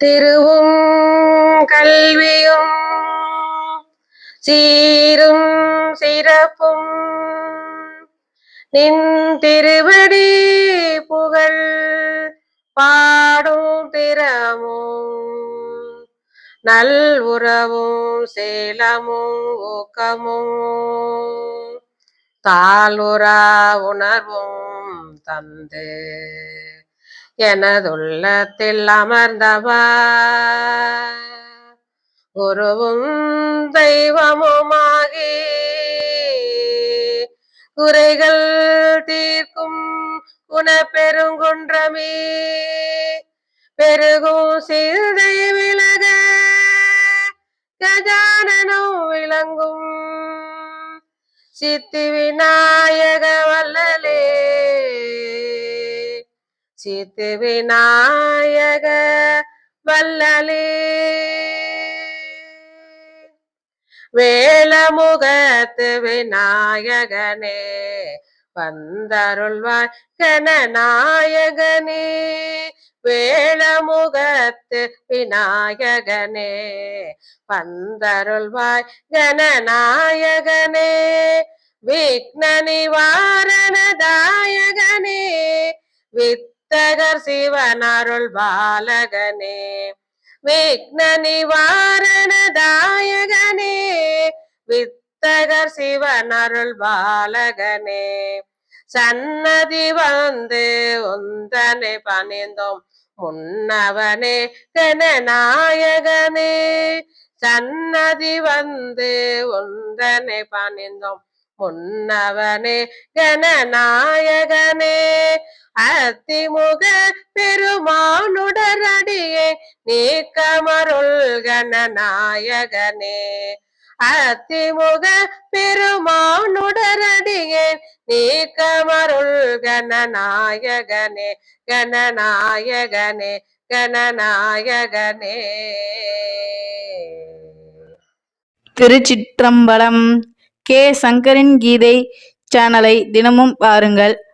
திருவும் கல்வியும் சீரும் சிறப்பும் நின் திருவடி புகழ் பாடும் திறமும் நல் உறவும் சேலமும் ஊக்கமும் தாளுரா உணர்வும் தந்து எனதுள்ளத்தில் அமர்ந்தவா? குருவும் தெய்வமுமாகி குறைகள் தீர்க்கும் குணப்பெருங்குன்றமே. பெருகும் சிந்தை விலக கஜானனும் விளங்கும். சித்தி விநாயக வல்லலே சித்து விநாயக வல்லலே வேளமுகத்து விநாயகனே வந்தருள்வாய் கனநாயகனே வேளமுகத்து விநாயகனே வந்தருள்வாய் கனநாயகனே விக்ன நிவாரணதாயகனே வித் வித்தகர் சிவனருள் பாலகனே. விக்ன நிவாரண தாயகனே. வித்தகர் சிவனருள் பாலகனே. சன்னதி வந்து உந்தனை பணிந்தோம். முன்னவனே கனநாயகனே. சன்னதி வந்து உந்தனை பணிந்தோம். முன்னவனே கனநாயகனே. அத்திமுக பெருமானுடரடியே நீக்கமருள் கணநாயகனே அத்திமுக பெருமானுடரடியே நீக்கமருள் கணநாயகனே கணநாயகனே கணநாயகனே திருச்சிற்றம்பலம் கே சங்கரின் கீதை சேனலை தினமும் பாருங்கள்.